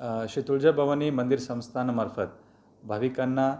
श्री तुळजाभवानी मंदिर संस्थानामार्फत भाविकांना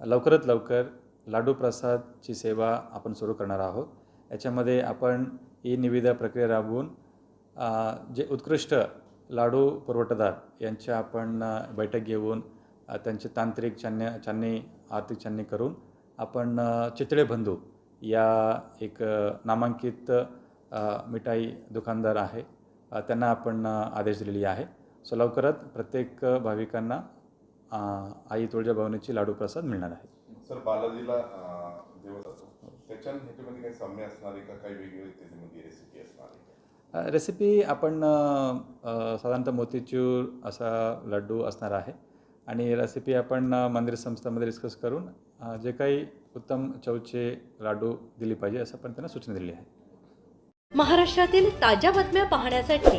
लवकरात लवकर लाडू प्रसादची सेवा आपण सुरू करणार आहोत. याच्यामध्ये आपण ई निविदा प्रक्रिया राबवून जे उत्कृष्ट लाडू पुरवठादार यांच्या आपण बैठक घेऊन त्यांचे तांत्रिक छान्य छाननी आर्थिक छाननी करून आपण चितळे बंधू या एक नामांकित मिठाई दुकानदार आहे. त्यांना आपण आदेश दिलेली आहे. सो लवकरात प्रत्येक भाविकांना आई तुळजाभवानीची लाडू प्रसाद मिळणार आहे. सर बालाजीला त्याच्या ह्याच्यामध्ये काही साम्य असणार आहे का काही वेगळी त्याच्यामध्ये रेसिपी असणार आहे रेसिपी आपण साधारणतः मोतीचूर असा लड्डू असणार आहे. आणि रेसिपी आपण मंदिर संस्थांमध्ये डिस्कस करून जे काही उत्तम चवचे लाडू दिली पाहिजे असं आपण त्यांना सूचना दिली आहे. महाराष्ट्रातील ताज्या बातम्या पाहण्यासाठी